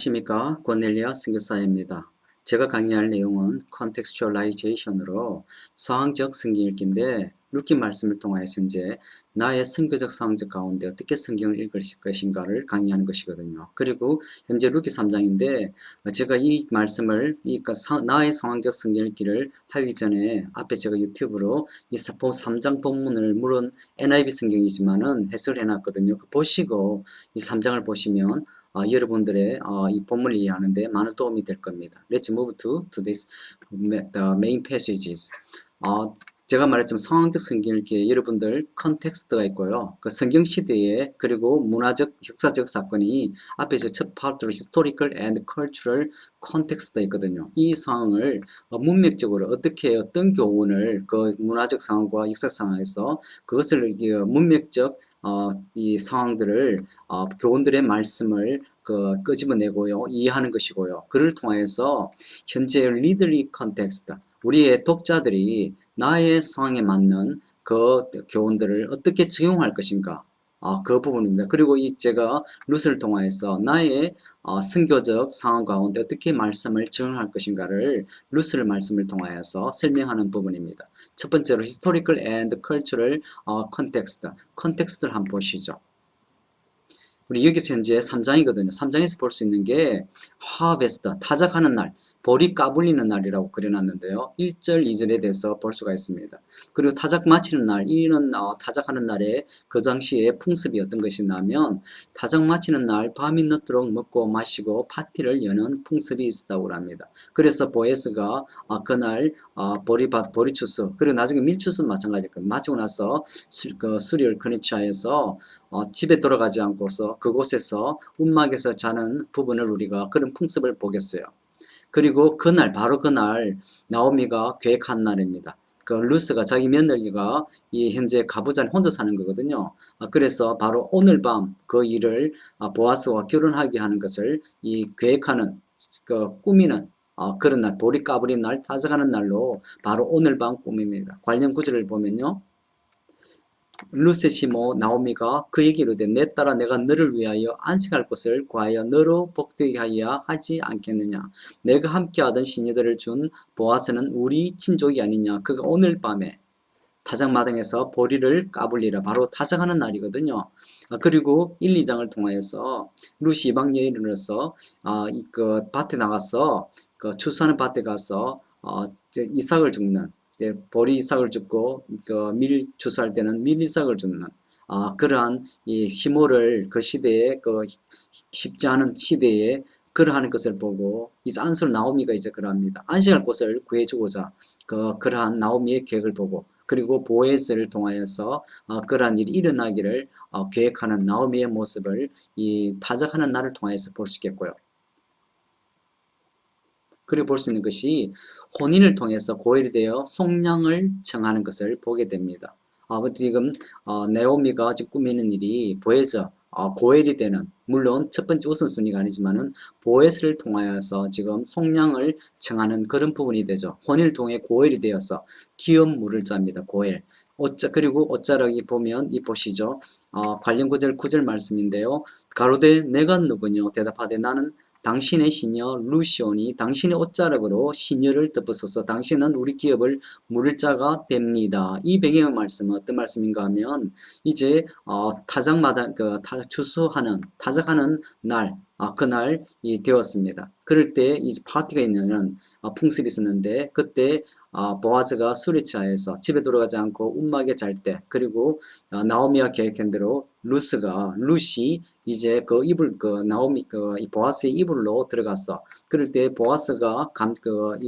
안녕하십니까 권넬리아 선교사입니다. 제가 강의할 내용은 contextualization으로 상황적 성경 읽기인데 루키 말씀을 통하여서 이제 나의 선교적 상황적 가운데 어떻게 성경을 읽을 것인가를 강의하는 것이거든요. 그리고 현재 루키 3장인데 제가 이 말씀을 이 나의 상황적 성경 읽기를 하기 전에 앞에 제가 유튜브로 이 3장 본문을 물은 NIV 성경이지만은 해설해 놨거든요. 보시고 이 3장을 보시면 어, 여러분들의 어, 이 본문을 이해하는데 많은 도움이 될 겁니다. Let's move to, to this, the main passages. 어, 제가 말했지만 상황적 성경 읽기에 여러분들 컨텍스트가 있고요. 그 성경 시대에 그리고 문화적, 역사적 사건이 앞에 저첫 파트로 historical and cultural context가 있거든요. 이 상황을 어, 문맥적으로 어떻게 어떤 교훈을 그 문화적 상황과 역사 상황에서 그것을 문맥적 어, 이 상황들을 어, 교원들의 말씀을 그 끄집어내고요 이해하는 것이고요. 그를 통해서 현재 리들리 컨텍스트 우리의 독자들이 나의 상황에 맞는 그 교훈들을 어떻게 적용할 것인가 아, 그 부분입니다. 그리고 이 제가 루스를 통해서 나의 어, 선교적 상황 가운데 어떻게 말씀을 적용할 것인가를 루스를 말씀을 통하여서 설명하는 부분입니다. 첫 번째로 historical and cultural 어, context, 컨텍스트를 한번 보시죠. 우리 여기서 현재 3장이거든요. 3장에서 볼 수 있는 게 harvest, 타작하는 날, 볼이 까불리는 날이라고 그려놨는데요. 1절, 2절에 대해서 볼 수가 있습니다. 그리고 타작 마치는 날, 이는 어, 타작하는 날에 그 당시에 풍습이 어떤 것이냐면 타작 마치는 날 밤이 늦도록 먹고 마시고 파티를 여는 풍습이 있었다고 합니다. 그래서 보에스가 어, 그날 어, 보리밭, 보리추수, 그리고 나중에 밀추수는 마찬가지일 거예요. 마치고 나서 수, 그 수리를 근처에서 어, 집에 돌아가지 않고서 그곳에서 움막에서 자는 부분을 우리가 그런 풍습을 보겠어요. 그리고 그날 바로 그날 나오미가 계획한 날입니다. 그 루스가 자기 며느리가 이 현재 가부장 혼자 사는 거거든요. 아, 그래서 바로 오늘 밤 그 일을 아, 보아스와 결혼하게 하는 것을 이 계획하는 그 꾸미는 아, 그런 날 보리 까부린 날 타석하는 날로 바로 오늘 밤 꾸밉니다. 관련 구절을 보면요. 루세시모 나오미가 그에게 이르되 내 딸아 내가 너를 위하여 안식할 것을 구하여 너로 복되게 하여 하지 않겠느냐? 내가 함께하던 시녀들을 준 보아스는 우리 친족이 아니냐? 그가 오늘 밤에 타작마당에서 보리를 까불리라. 바로 타작하는 날이거든요. 아, 그리고 1, 2장을 통하여서 루시 이방 여인으로서 아, 그 밭에 나가서 그 추수하는 밭에 가서 어, 이삭을 죽는 때 보리 이삭을 줍고 그밀 추수할 때는 밀 이삭을 줍는 아, 그러한 이 시모를 그 시대에 그 쉽지 않은 시대에 그러한 것을 보고 이제 안솔 나오미가 이제 그러합니다. 안식할 곳을 구해주고자 그 그러한 나오미의 계획을 보고 그리고 보에스를 통하여서 어, 그러한 일이 일어나기를 어, 계획하는 나오미의 모습을 이 타작하는 날을 통해서 볼 수 있겠고요. 그리고 볼수 있는 것이 혼인을 통해서 고일이 되어 속량을 청하는 것을 보게 됩니다. 아, 지금 어, 네오미가 꾸미는 일이 보여져 어, 고엘이 되는 물론 첫 번째 우선순위가 아니지만은 보에스를 통하여서 지금 속량을 청하는 그런 부분이 되죠. 혼인을 통해 고엘이 되어서 기업 물을 짭니다. 고엘. 오자 그리고 오자락이 보면 이 보시죠. 어, 관련 구절 구절 말씀인데요. 가로되 내가 누구냐 대답하되 나는 당신의 시녀 루시온이 당신의 옷자락으로 시녀를 덮어서서 당신은 우리 기업을 물을 자가 됩니다. 이 배경의 말씀은 어떤 말씀인가 하면 이제 어, 타작마다 그 타, 추수하는 타작하는 날 아, 그날이 되었습니다. 그럴 때 이제 파티가 있는 어, 풍습이 있었는데 그때 어, 보아즈가 술에 취하여서 집에 돌아가지 않고 움막에 잘 때 그리고 어, 나오미가 계획한 대로 루스가 루시 이제 그 이불 그 나오미 그이 보아스의 이불로 들어갔어. 그럴 때 보아스가 감그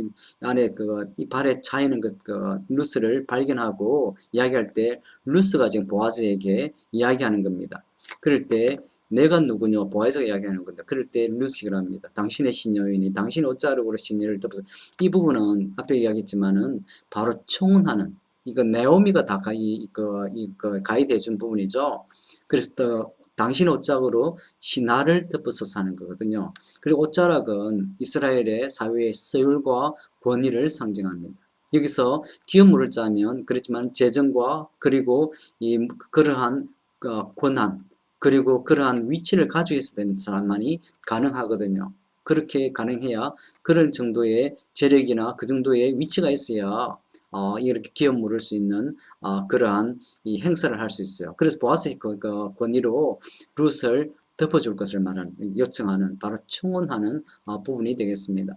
안에 그 이 발에 차 있는 그, 그 루스를 발견하고 이야기할 때 루스가 지금 보아스에게 이야기하는 겁니다. 그럴 때 내가 누구냐 보아에서 이야기하는 건데 그럴 때 루시가 합니다. 당신의 신녀인이 당신의 옷자락으로 신녀를 덮어서 이 부분은 앞에 이야기했지만은 바로 청혼하는 이거 네오미가 다 이, 그, 이, 그 가이드 해준 부분이죠. 그래서 또 당신의 옷자락으로 신하를 덮어서 사는 거거든요. 그리고 옷자락은 이스라엘의 사회의 서율과 권위를 상징합니다. 여기서 기업물을 짜면 그렇지만 재정과 그리고 이 그러한 그 권한 그리고 그러한 위치를 가지고 있어야 되는 사람만이 가능하거든요. 그렇게 가능해야 그런 정도의 재력이나 그 정도의 위치가 있어야 어, 이렇게 기업 물을 수 있는 어, 그러한 이 행사를 할 수 있어요. 그래서 보아스의 그, 그 권위로 룻을 덮어줄 것을 말하는 요청하는 바로 청혼하는 어, 부분이 되겠습니다.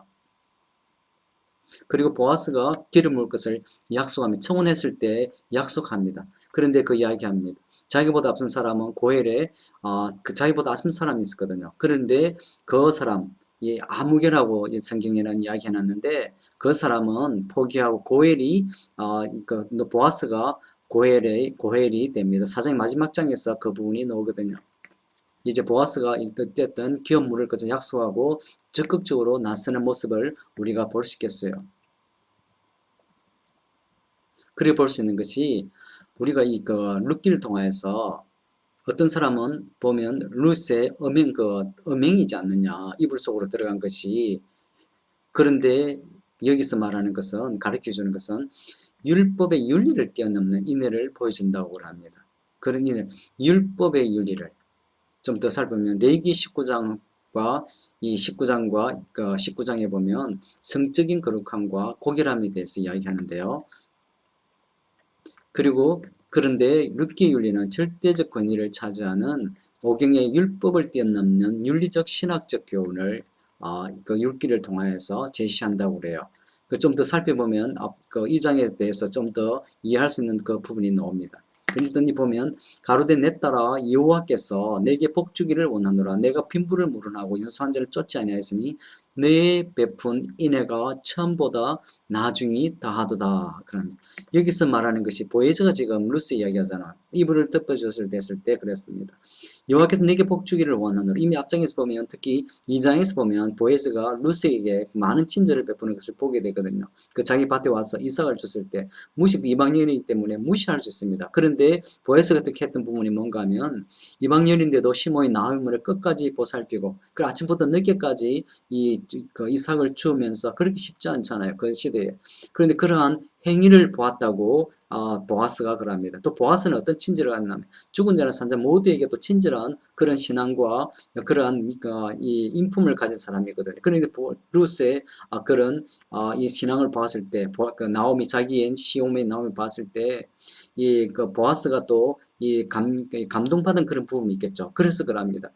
그리고 보아스가 기름 물 것을 약속하며 청혼했을 때 약속합니다. 그런데 그 이야기합니다. 자기보다 앞선 사람은 고엘에 어, 그 자기보다 앞선 사람이 있었거든요. 그런데 그 사람 이이 성경에는 이야기해놨는데 그 사람은 포기하고 고엘이 어, 그 보아스가 고엘의 고엘이 됩니다. 사장의 마지막 장에서 그 부분이 나오거든요. 이제 보아스가 어쨌든 기업 물을 것을 약속하고 적극적으로 나서는 모습을 우리가 볼 수 있겠어요. 그래 볼 수 있는 것이 우리가 이 그 룻기를 통하여서 어떤 사람은 보면 룻의 음행 그 음행이지 않느냐 이불 속으로 들어간 것이 그런데 여기서 말하는 것은 가르쳐 주는 것은 율법의 윤리를 뛰어넘는 인애를 보여준다고 합니다. 그런 인애 율법의 윤리를 좀 더 살펴보면 레기 19장과 이 19장과 그 19장에 보면 성적인 거룩함과 고결함에 대해서 이야기하는데요. 그리고 그런데 룻기 윤리는 절대적 권위를 차지하는 오경의 율법을 뛰어넘는 윤리적 신학적 교훈을 어, 그 율기를 통하여서 제시한다고 그래요. 그 좀 더 살펴보면 앞, 그 2장에 대해서 좀 더 이해할 수 있는 그 부분이 나옵니다. 이 보면 가로된 내 딸아 여호와께서 내게 복 주기를 원하노라 내가 빈부를 물은하고 연수한 자를 쫓지 아니하였으니 내 베푼 인애가 처음보다 나중이 다하도다 그럽니다. 여기서 말하는 것이 보에즈가 지금 루스 이야기하잖아. 이불을 덮어줬을 됐을 때 그랬습니다. 여호와께서 내게 복 주기를 원하노라. 이미 앞장에서 보면 특히 2장에서 보면 보에즈가 루스에게 많은 친절을 베푸는 것을 보게 되거든요. 그 자기 밭에 와서 이삭을 줬을 때 무시 이방인이기 때문에 무시할 수 있습니다. 그런데 보에스가 어떻게 했던 부분이 뭔가 하면 이방인인데도 시모의 나음을 끝까지 보살피고 그 아침부터 늦게까지 이그 이삭을 주우면서 그렇게 쉽지 않잖아요. 그 시대에. 그런데 그러한 행위를 보았다고 아, 보아스가 그럽니다. 또 보아스는 어떤 친절을 갖냐면 죽은 자나 산자 모두에게 또 친절한 그런 신앙과 그러한 어, 이 인품을 가진 사람이거든요. 그런데 루스의 아, 그런 아, 이 신앙을 보았을 때, 그 나오미 자기의 시오메 나오미 봤을 때, 이 그 보아스가 또이 감동받은 그런 부분이 있겠죠. 그래서 그럽니다.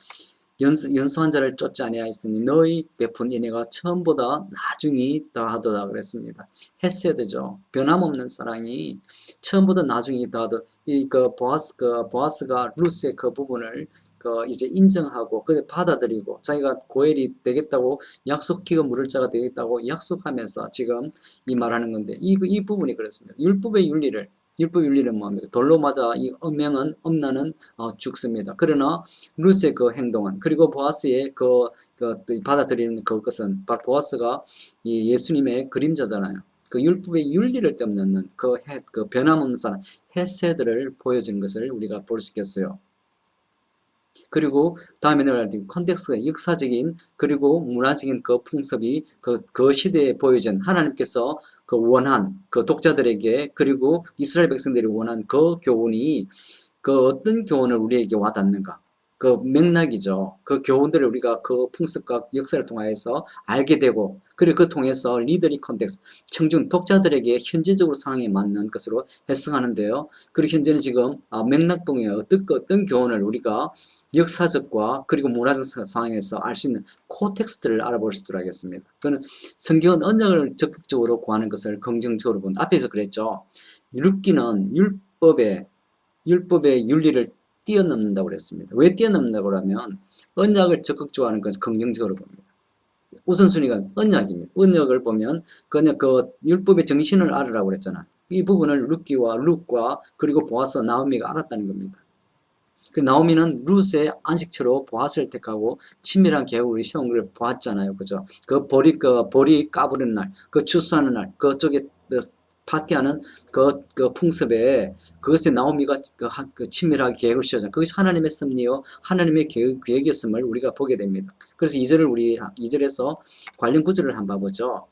연수, 연수한 자를 쫓지 아니하였으니 너희 베푼 인애가 처음보다 나중이 더하도다 그랬습니다. 헤세드죠. 변함없는 사랑이 처음보다 나중이 더하도 이그 보아스 그 보아스가 루스의 그 부분을 그 이제 인정하고 그때 받아들이고 자기가 고엘이 되겠다고 약속기가 물을 자가 되겠다고 약속하면서 지금 이 말하는 건데 이, 이 부분이 그렇습니다. 율법의 윤리를 율법 윤리는 뭡니까? 돌로 맞아 이 엄명은 엄나는 어, 죽습니다. 그러나 루스의 그 행동은 그리고 보아스의 그, 그 받아들이는 그것은 바로 보아스가 이 예수님의 그림자잖아요. 그 율법의 윤리를 뛰어넘는 그, 해, 그 변함없는 사람 헤세들을 보여주는 것을 우리가 볼 수 있겠어요. 그리고 다음에 내가 컨텍스트가 역사적인 그리고 문화적인 그 풍습이 그, 그 시대에 보여진 하나님께서 그 원한 그 독자들에게 그리고 이스라엘 백성들이 원한 그 교훈이 그 어떤 교훈을 우리에게 와닿는가 그 맥락이죠. 그 교훈들을 우리가 그 풍습과 역사를 통해서 알게 되고 그리고 그 통해서 리더리 컨텍스 청중 독자들에게 현지적으로 상황에 맞는 것으로 해석하는데요. 그리고 현재는 지금 아, 맥락봉에 어떤 어떤 교훈을 우리가 역사적과 그리고 문화적 상황에서 알 수 있는 코텍스트를 알아볼 수 있도록 하겠습니다. 그는 성경은 언약을 적극적으로 구하는 것을 긍정적으로 본 앞에서 그랬죠. 율기는 율법의 율법의 윤리를 뛰어넘는다고 그랬습니다. 왜 뛰어넘는다고 하면 언약을 적극적으로 하는 것은 긍정적으로 봅니다. 우선순위가 언약입니다. 언약을 보면 그냥 그 율법의 정신을 알으라고 그랬잖아. 이 부분을 루키와 룩과 그리고 보아서 나오미가 알았다는 겁니다. 그 나오미는 룻의 안식처로 보아스를 택하고 친밀한 계획을 세운 걸 보았잖아요. 그죠? 그 벌이, 그 벌이 까부는 날, 그 추수하는 날, 그쪽에 파티하는 그, 그 풍습에 그것에 나오미가 그, 그 친밀하게 계획을 세우잖아요. 그것이 하나님의 섭리요, 하나님의 계획, 계획이었음을 우리가 보게 됩니다. 그래서 이절을 우리, 이절에서 관련 구절을 한번 봐보죠.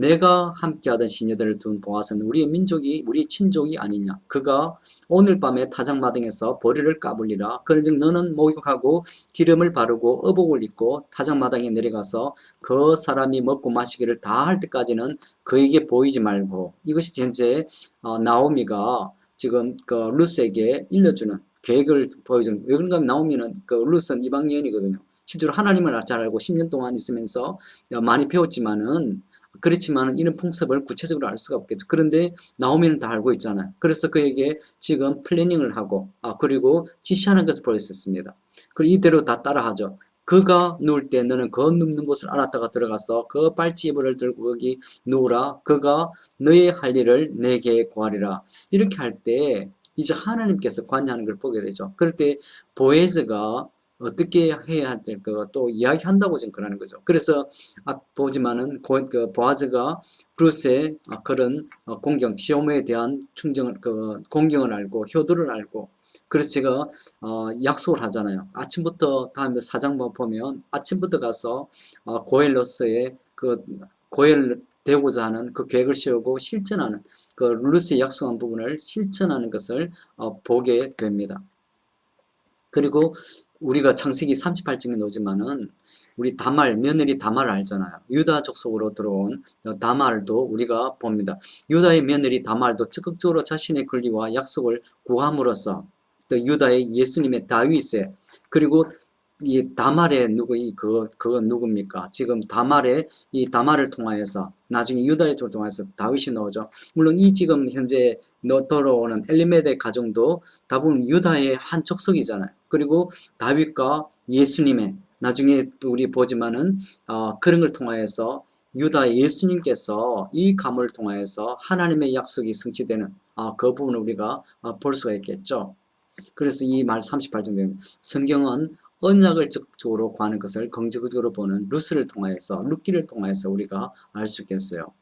내가 함께하던 시녀들을 둔 보아스는 우리의 민족이 우리 친족이 아니냐. 그가 오늘 밤에 타작마당에서 보리를 까불리라. 그런즉 너는 목욕하고 기름을 바르고 의복을 입고 타작마당에 내려가서 그 사람이 먹고 마시기를 다 할 때까지는 그에게 보이지 말고. 이것이 현재 어, 나오미가 지금 그 루스에게 일러주는 계획을 보여주는 왜 그런가 하면 나오미는 그 루스는 이방 여인이거든요. 실제로 하나님을 잘 알고 10년 동안 있으면서 많이 배웠지만은 그렇지만은 이런 풍습을 구체적으로 알 수가 없겠죠. 그런데 나오미는 다 알고 있잖아요. 그래서 그에게 지금 플래닝을 하고 아 그리고 지시하는 것을 있습니다. 그리고 이대로 다 따라하죠. 그가 누울 때 너는 그 눕는 곳을 알았다가 들어가서 그 이불을 들고 거기 누우라. 그가 너의 할 일을 내게 구하리라. 이렇게 할 때 이제 하나님께서 관여하는 걸 보게 되죠. 그럴 때 보에즈가 어떻게 해야 될까 또 이야기한다고 지금 그러는 거죠. 그래서 앞 보지만은 고, 그 보아즈가 루스의 어, 그런 어, 공경, 시오메에 대한 충정을 그 공경을 알고 효도를 알고 그래서 제가 어, 약속을 하잖아요. 아침부터 다음에 사장 보면 아침부터 가서 어, 고엘로스의 그 고엘 되고자 하는 그 계획을 세우고 실천하는 그 루스의 약속한 부분을 실천하는 것을 어, 보게 됩니다. 그리고 우리가 창세기 38장에 나오지만은 우리 다말 며느리 다말 알잖아요. 유다 족 속으로 들어온 다말도 우리가 봅니다. 유다의 며느리 다말도 적극적으로 자신의 권리와 약속을 구함으로써 또 유다의 예수님의 다윗의 그리고 이 다말의 누구 이 그거 그거 누굽니까? 지금 다말의 이 다말을 통하여서 나중에 쪽을 통해서 다윗이 나오죠. 물론 이 지금 현재 너 돌아오는 엘리메데 가정도 다분 유다의 한 족속이잖아요. 그리고 다윗과 예수님의 나중에 우리 보지만은 어, 그런 걸 통하여서 유다 예수님께서 이 감을 통하여서 하나님의 약속이 성취되는 아, 그 부분을 우리가 어, 볼 수가 있겠죠. 그래서 이 말 38장 성경은 언약을 적극적으로 구하는 것을 긍정적으로 보는 루스를 통하여서 루키를 통하여서 우리가 알 수 있겠어요.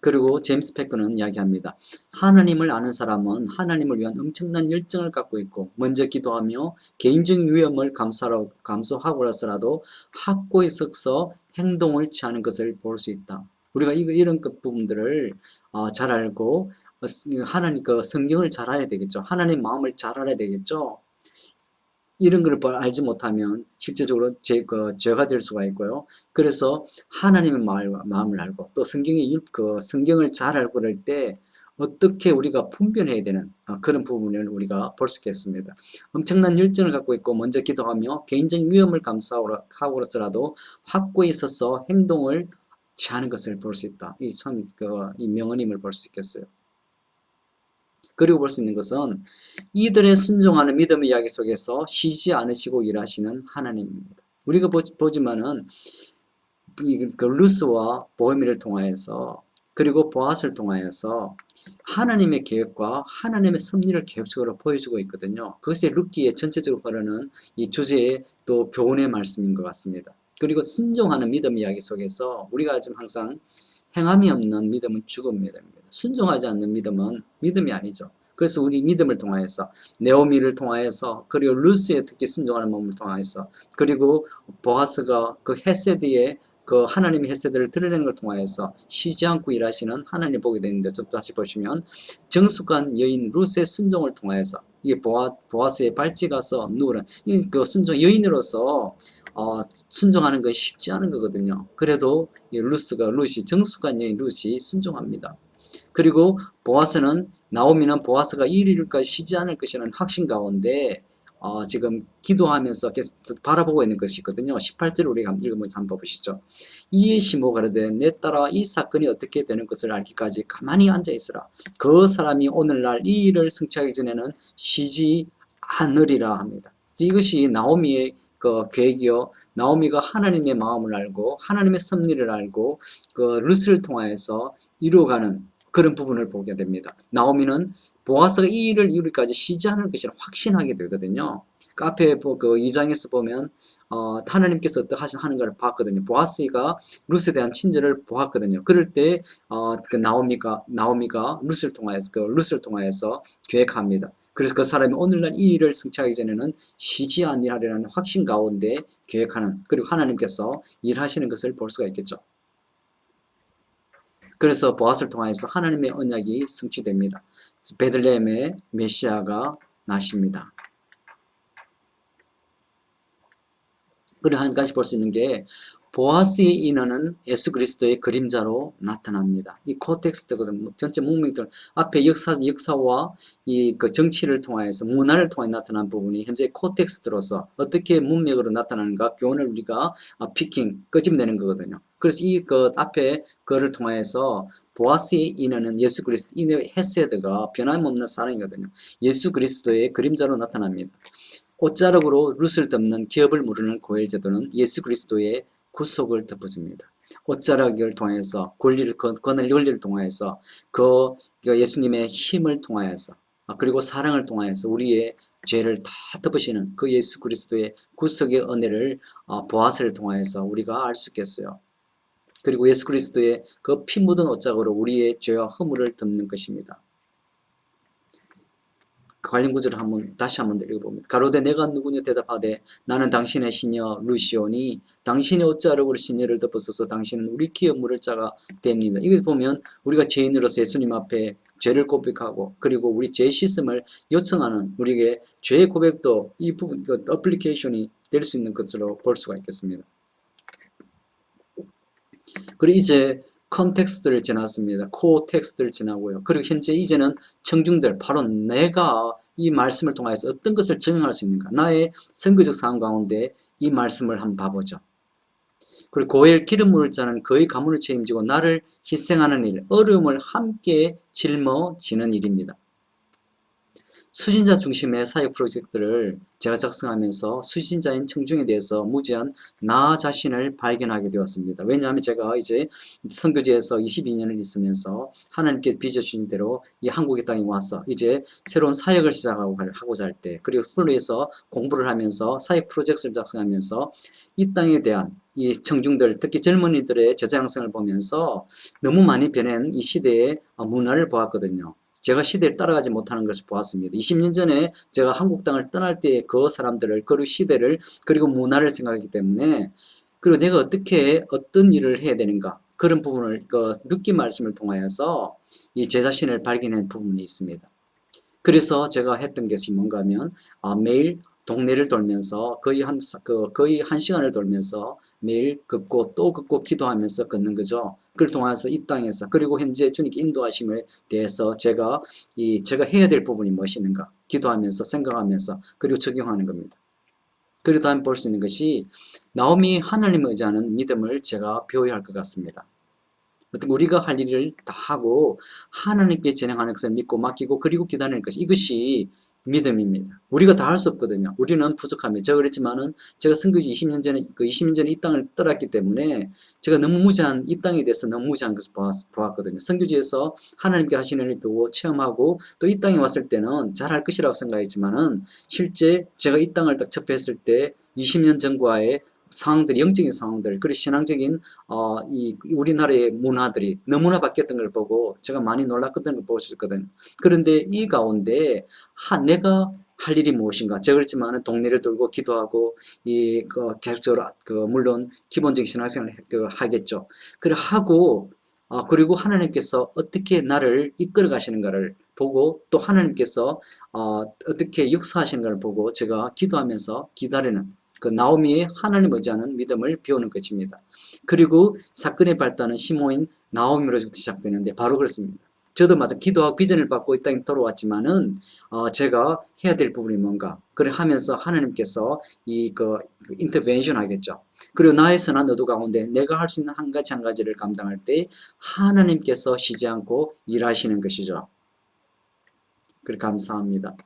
그리고 제임스 패커는 이야기합니다. 하나님을 아는 사람은 하나님을 위한 엄청난 열정을 갖고 있고 먼저 기도하며 개인적 위험을 감수하라, 감수하고라서라도 확고히 섞서 행동을 취하는 것을 볼 수 있다. 우리가 이런 것 부분들을 어, 잘 알고 어, 하나님 그 성경을 잘 알아야 되겠죠. 하나님 마음을 잘 알아야 되겠죠. 이런 걸 알지 못하면 실제적으로 제, 그, 죄가 될 수가 있고요. 그래서 하나님의 마음을 알고 또 성경의 그 성경을 잘 알고 그럴 때 어떻게 우리가 분별해야 되는 어, 그런 부분을 우리가 볼 수 있겠습니다. 엄청난 열정을 갖고 있고 먼저 기도하며 개인적 위험을 감수하고로서라도 확고히 있어서 행동을 취하는 것을 볼 수 있다. 이 참, 그, 이 명언임을 볼 수 있겠어요. 그리고 볼 수 있는 것은 이들의 순종하는 믿음의 이야기 속에서 쉬지 않으시고 일하시는 하나님입니다. 우리가 보지만은 그 루스와 보헤미를 통하여서 그리고 보아스를 통하여서 하나님의 계획과 하나님의 섭리를 계획적으로 보여주고 있거든요. 그것이 루키의 전체적으로 바르는 이 주제의 또 교훈의 말씀인 것 같습니다. 그리고 순종하는 믿음 이야기 속에서 우리가 지금 항상 행함이 없는 믿음은 죽은 믿음입니다. 순종하지 않는 믿음은 믿음이 아니죠. 그래서 우리 믿음을 통하여서 네오미를 통하여서 그리고 루스의 특히 순종하는 몸을 통하여서 그리고 보아스가 그 헤세드의 그 하나님의 헤세드를 드러내는 걸 통하여서 쉬지 않고 일하시는 하나님 보게 되는데 좀 다시 보시면 정숙한 여인 루스의 순종을 통하여서 이게 보아, 보아스의 발찌 가서 누우는 그 순종 여인으로서 어, 순종하는 것이 쉽지 않은 거거든요. 그래도 이 루스가 루시 정숙한 여인 루시 순종합니다. 그리고 보아스는 나오미는 보아스가 이일까지 쉬지 않을 것이라는 확신 가운데 어, 지금 기도하면서 계속 바라보고 있는 것이 있거든요. 18절 우리가 읽으면서 한번 보시죠. 이에 시모 가르되 내 따라 이 사건이 어떻게 되는 것을 알기까지 가만히 앉아 있으라. 그 사람이 오늘날 이 일을 승치하기 전에는 쉬지 않으리라 합니다. 이것이 나오미의 그 계기요. 나오미가 하나님의 마음을 알고 하나님의 섭리를 알고 그 루스를 통하여서 이루어가는 그런 부분을 보게 됩니다. 나오미는 보아스가 이 일을 이루기까지 쉬지 않을 것이라 확신하게 되거든요. 그 앞에 그 2장에서 보면 어, 하나님께서 어떻게 하는 걸 봤거든요. 보아스가 루스에 대한 친절을 보았거든요. 그럴 때 어, 그 나오미가 나오미가 루스를 통하여서 그 루스를 통하여서 계획합니다. 그래서 그 사람이 오늘날 이 일을 승차하기 전에는 쉬지 아니하리라는 확신 가운데 계획하는 그리고 하나님께서 일하시는 것을 볼 수가 있겠죠. 그래서 보아스를 통해서 하나님의 언약이 성취됩니다. 베들레헴의 메시아가 나십니다. 그리고 한 가지 볼 수 있는 게 보아스의 인어는 예수 그리스도의 그림자로 나타납니다. 이 코텍스트거든. 뭐 전체 문명들 앞에 역사 역사와 이 그 정치를 통하여서 문화를 통해 나타난 부분이 현재 코텍스트로서 어떻게 문맥으로 나타나는가 교훈을 우리가 아, 피킹 끄집내는 거거든요. 그래서 이 그 앞에 그를 통하여서 보아스의 인어는 예수 그리스도 인의 헤세드가 변함없는 사랑이거든요. 예수 그리스도의 그림자로 나타납니다. 옷자락으로 룻을 덮는 기업을 모르는 고엘 제도는 예수 그리스도의 구속을 덮어줍니다. 옷자락을 통해서 권리를 권- 권을 권리를 통하여서 그 예수님의 힘을 통하여서 아, 그리고 사랑을 통하여서 우리의 죄를 다 덮으시는 그 예수 그리스도의 구속의 은혜를 아, 보아스를 통하여서 우리가 알 수 있겠어요. 그리고 예수 그리스도의 그 피 묻은 옷자락으로 우리의 죄와 허물을 덮는 것입니다. 그 관련 구절을 한번 다시 한번 읽어봅니다. 가로되 내가 누구냐 대답하되 나는 당신의 시녀 루시오니 당신의 옷자락으로 시녀를 덮어서서 당신은 우리 기업 물을 자가 됩니다. 이걸 보면 우리가 죄인으로서 예수님 앞에 죄를 고백하고 그리고 우리 죄 씻음을 요청하는 우리에게 죄의 고백도 이 부분 그 어플리케이션이 될 수 있는 것으로 볼 수가 있겠습니다. 그리고 이제 컨텍스트를 지났습니다. 코 텍스트를 지나고요. 그리고 현재 이제는 청중들 바로 내가 이 말씀을 통해서 어떤 것을 증명할 수 있는가 나의 선거적 상황 가운데 이 말씀을 한번 봐보죠. 그리고 고엘 기름 부을 자는 그의 가문을 책임지고 나를 희생하는 일, 어려움을 함께 짊어지는 일입니다. 수신자 중심의 사역 프로젝트를 제가 작성하면서 수신자인 청중에 대해서 무지한 나 자신을 발견하게 되었습니다. 왜냐하면 제가 이제 선교지에서 22년을 있으면서 하나님께 빚어주신 대로 이 한국의 땅에 와서 이제 새로운 사역을 시작하고 하고자 할 때 그리고 풀로에서 공부를 하면서 사역 프로젝트를 작성하면서 이 땅에 대한 이 청중들 특히 젊은이들의 저장성을 보면서 너무 많이 변한 이 시대의 문화를 보았거든요. 제가 시대에 따라가지 못하는 것을 보았습니다. 20년 전에 제가 한국 땅을 떠날 때 그 사람들을 그리고 시대를 그리고 문화를 생각하기 때문에 그리고 내가 어떻게 어떤 일을 해야 되는가 그런 부분을 그 느낌 말씀을 통하여서 이 제 자신을 발견한 부분이 있습니다. 그래서 제가 했던 것이 뭔가 하면 아, 매일 동네를 돌면서 거의 한, 그, 거의 한 시간을 돌면서 매일 걷고 또 걷고 기도하면서 걷는 거죠. 그를 통해서 이 땅에서 그리고 현재 주님께 인도하심에 대해서 제가 이 제가 해야 될 부분이 무엇인가 기도하면서 생각하면서 그리고 적용하는 겁니다. 그리고 다음에 볼수 있는 것이 나옴이 하나님을 의지하는 믿음을 제가 배워야 할 것 같습니다. 우리가 할 일을 다 하고 하나님께 진행하는 것을 믿고 맡기고 그리고 기다리는 것 이것이 믿음입니다. 우리가 다 할 수 없거든요. 우리는 부족합니다. 제가 그랬지만은 제가 선교지 20년 전에 그 20년 전에 이 땅을 떠났기 때문에 제가 너무 무지한 이 땅에 대해서 너무 무지한 것을 보았, 거든요 선교지에서 하나님께 하시는 일을 보고 체험하고 또 이 땅에 왔을 때는 잘할 것이라고 생각했지만은 실제 제가 이 땅을 딱 접했을 때 20년 전과의 상황들, 영적인 상황들, 그리고 신앙적인 어, 이 우리나라의 문화들이 너무나 바뀌었던 걸 보고 제가 많이 놀랐던 걸 보셨거든요. 그런데 이 가운데 하, 내가 할 일이 무엇인가? 제가 그렇지만 동네를 돌고 기도하고 이그 계속적으로 그 물론 기본적인 신앙생활을 그 하겠죠. 그래 하고 아, 그리고 하나님께서 어떻게 나를 이끌어 가시는가를 보고 또 하나님께서 어, 어떻게 역사하시는가를 보고 제가 기도하면서 기다리는 그 나오미의 하나님 의지하는 믿음을 배우는 것입니다. 그리고 사건의 발단은 시모인 나오미로부터 시작되는데 바로 그렇습니다. 저도 마찬 기도하고 비전을 받고 이 땅에 돌아왔지만은 어, 제가 해야 될 부분이 뭔가 그래 하면서 하나님께서 이 그 인터벤션 하겠죠. 그리고 나의 선한 의도 가운데 내가 할 수 있는 한 가지 한 가지를 감당할 때 하나님께서 쉬지 않고 일하시는 것이죠. 그래 감사합니다.